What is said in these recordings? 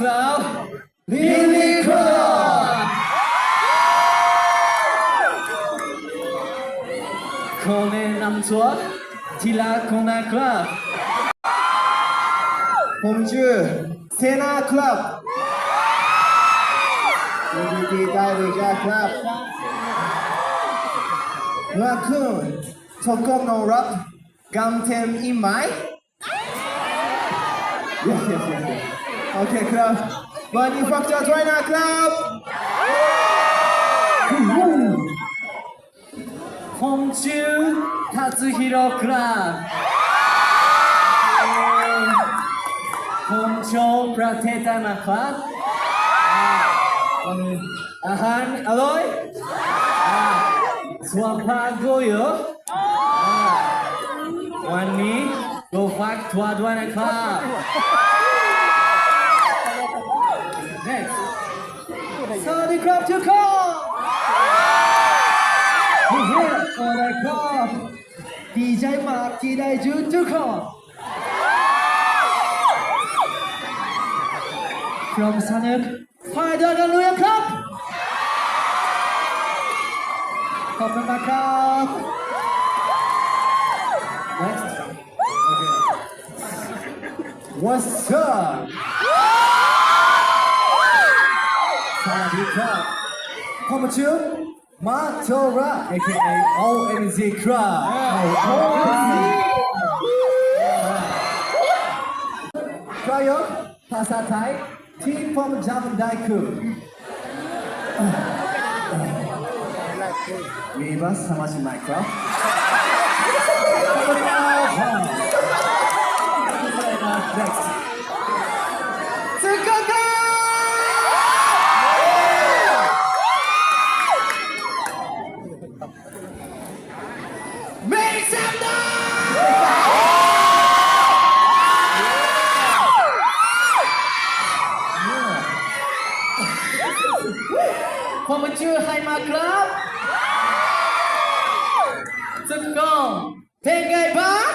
ครับลิลี่ครับขอแนะนำตัวที่รักของนะครับ ผมชื่อเซนาครับยินดีได้รู้จักครับรักคุณทกคนนรับกำเทมอีไหม Yeah, yeah. โอเคครับวันนี้ฝากจอด้วยนะครับผมชื่อทัตสึฮิโร่ครับผมชอบประเทศไทยนะครับอาอาหารอร่อยอ่าสวมผ้าโกโยวันนี้ก็ฝากทัวร์ด้วยนะครับ Next สวัสดีครับทุกคนเฮ้ยอะไรครับดีใจมากที่ได้เจอทุกคนพร้อมสนุกไปเดินกันเลยครับ ขอบคุณมากครับ Next okay What's up ส วัสดีครับผมชื่อมาโทระ AKA OMZ ครับ OMZ ประโยคภาษาไทยที่ผมจำได้คือมีบัสสมาชิกไหมครับ ผมชื่อไฮมาครับสุดกองเพลงไงบ้าง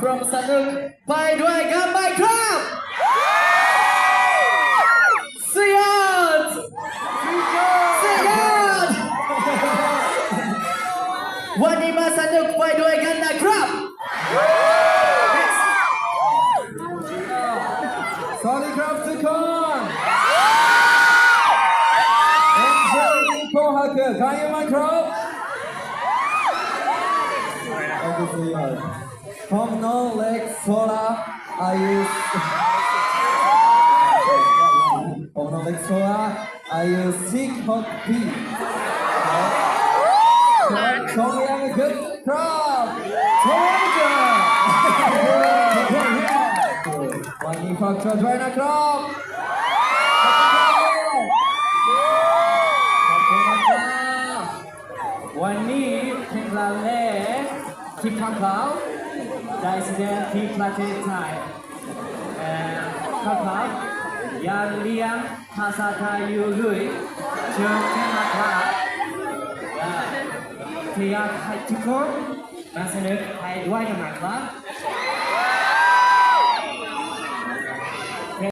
พร้อมสนุกไปด้วยกันไหมครับเสียดเสียดวันนี้มาสนุกไปด้วยกันนะครับ สวัสดีครับทุกคนผมชื่อนิโคฮักเกอร์กันยังไหมครับ โอเคสิผมน้องเล็กโซลาอายุผมน้องเล็กโซลาอายุสิบหกปีครับชมยัง good ครับชมยัง good วันนี้ฝากชมด้วยนะครับ ขอบคุณนะครับวันนี้เป็นลางเขาได้แสดงที่ประเทศไทยข้าพังเขายังเรียนภาษาไทยอยู่ด้วยเชิญแค่มาค่ะที่อยากให้ทุกคนมาสนุกไปด้วยกันนะครับ